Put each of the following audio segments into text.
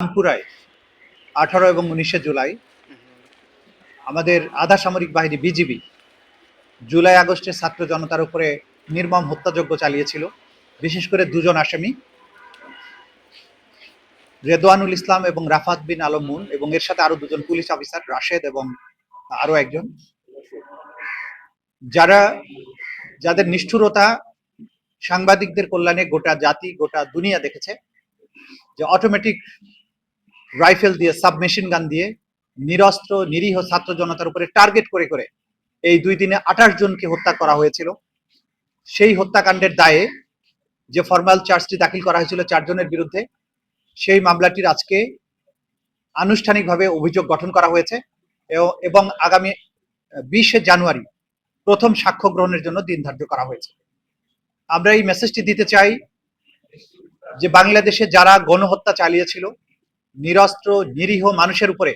রামপুরায় আঠারো এবং উনিশে জুলাই। আমাদের আধা সামরিক বাহিনী বিজিবি জুলাই আগস্টে ছাত্র জনতার উপরে নির্মম হত্যাযজ্ঞ চালিয়েছিল। বিশেষ করে দুজন আসামি, রেদওয়ানুল ইসলাম এবং রাফাত বিন আলমুন এবং এর সাথে আরও দুজন পুলিশ অফিসার, রাশেদ এবং আরও একজন। যারা, যাদের নিষ্ঠুরতা সাংবাদিকদের কল্যাণে গোটা জাতি, গোটা দুনিয়া দেখেছে যে অটোমেটিক রাইফেল দিয়ে, সাবমেশিন গান দিয়ে নিরস্ত্র, নিরীহ ছাত্র জনতার উপরে টার্গেট করে করে এই দুই দিনে আঠাশ জনকে হত্যা করা হয়েছিল। সেই হত্যাকাণ্ডের দায়ে যে ফর্মাল চার্জটি দাখিল করা হয়েছিল চারজনের বিরুদ্ধে, সেই মামলাটির আজকে আনুষ্ঠানিকভাবে অভিযোগ গঠন করা হয়েছে এবং আগামী বিশে জানুয়ারি প্রথম সাক্ষ্য গ্রহণের জন্য দিন ধার্য করা হয়েছে। আমরা এই মেসেজটি দিতে চাই যে বাংলাদেশে যারা গণহত্যা চালিয়েছিল নিরস্ত্র, নিরীহ মানুষের উপরে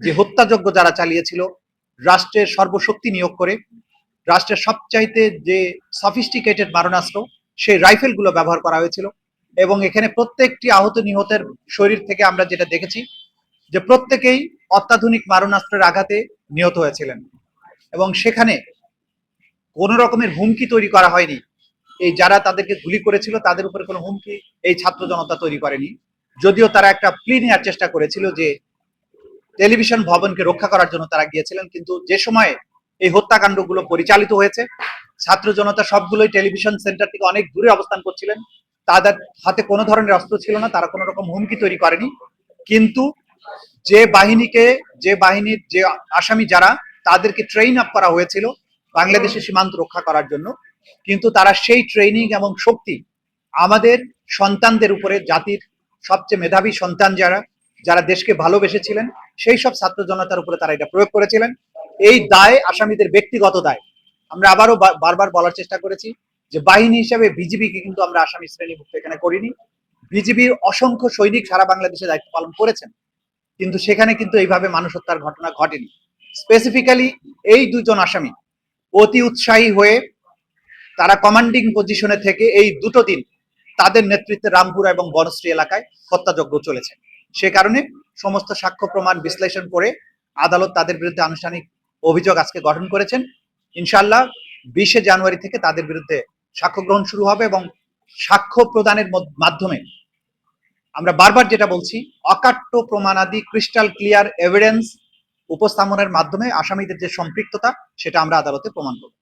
যে হত্যাযজ্ঞ যারা চালিয়েছিল, রাষ্ট্রের সর্বশক্তি নিয়োগ করে, রাষ্ট্রের সবচাইতে যে সফিস্টিকেটেড মারণাস্ত্র, সেই রাইফেলগুলো ব্যবহার করা হয়েছিল এবং এখানে প্রত্যেকটি আহত নিহতের শরীর থেকে আমরা যেটা দেখেছি যে প্রত্যেকেই অত্যাধুনিক মারণাস্ত্রের আঘাতে নিহত হয়েছিলেন এবং সেখানে কোনো রকমের হুমকি তৈরি করা হয়নি। এই যারা তাদেরকে গুলি করেছিল, তাদের উপরে কোনো হুমকি এই ছাত্র জনতা তৈরি করেনি। যদিও তারা একটা প্লি নেওয়ার চেষ্টা করেছিল যে টেলিভিশন ভবনকে রক্ষা করার জন্য তারা গিয়েছিলেন, কিন্তু যে সময়ে এই হত্যাকাণ্ডগুলো পরিচালিত হয়েছে, ছাত্র জনতা সবগুলোই টেলিভিশন সেন্টার থেকে অনেক দূরে অবস্থান করছিলেন। তাদের হাতে কোনো ধরনের অস্ত্র ছিল না, তারা কোনো রকম হুমকি তৈরি করেনি। কিন্তু যে বাহিনীকে, যে বাহিনীর যে আসামি যারা, তাদেরকে ট্রেন আপ করা হয়েছিল বাংলাদেশের সীমান্ত রক্ষা করার জন্য। কিন্তু তারা সেই ট্রেনিং এবং শক্তি আমাদের সন্তানদের উপরে, জাতির সবচেয়ে মেধাবী সন্তান যারা যারা দেশকে ভালোবেসেছিলেন, সেই সব ছাত্র জনতার উপরে তারা এটা প্রয়োগ করেছিলেন। এই দায় আসামিদের ব্যক্তিগত দায়। আমরা আবারও বারবার বলার চেষ্টা করেছি যে বাহিনী হিসেবে বিজিবিকে কিন্তু আমরা আসামি শ্রেণীভুক্ত এখানে করিনি। বিজিবির অসংখ্য সৈনিক সারা বাংলাদেশে দায়িত্ব পালন করেছেন। কিন্তু সেখানে কিন্তু এইভাবে মানুষ হত্যার ঘটনা ঘটেনি। স্পেসিফিক্যালি এই দুজন আসামি অতি উৎসাহী হয়ে তারা কমান্ডিং পজিশনে থেকে এই দুটো দিন তাদের নেতৃত্বে রামপুরা এবং বনশ্রী এলাকায় হত্যাযজ্ঞ চলেছে। সে কারণে সমস্ত সাক্ষ্য প্রমাণ বিশ্লেষণ করে আদালত তাদের বিরুদ্ধে আনুষ্ঠানিক অভিযোগ আজকে গঠন করেছেন। ইনশাল্লাহ বিশে জানুয়ারি থেকে তাদের বিরুদ্ধে সাক্ষ্য গ্রহণ শুরু হবে এবং সাক্ষ্য প্রদানের মাধ্যমে আমরা বারবার যেটা বলছি, অকাট্য প্রমাণাদি ক্রিস্টাল ক্লিয়ার এভিডেন্স উপস্থাপনের মাধ্যমে আসামিদের যে সম্পৃক্ততা, সেটা আমরা আদালতে প্রমাণ করব।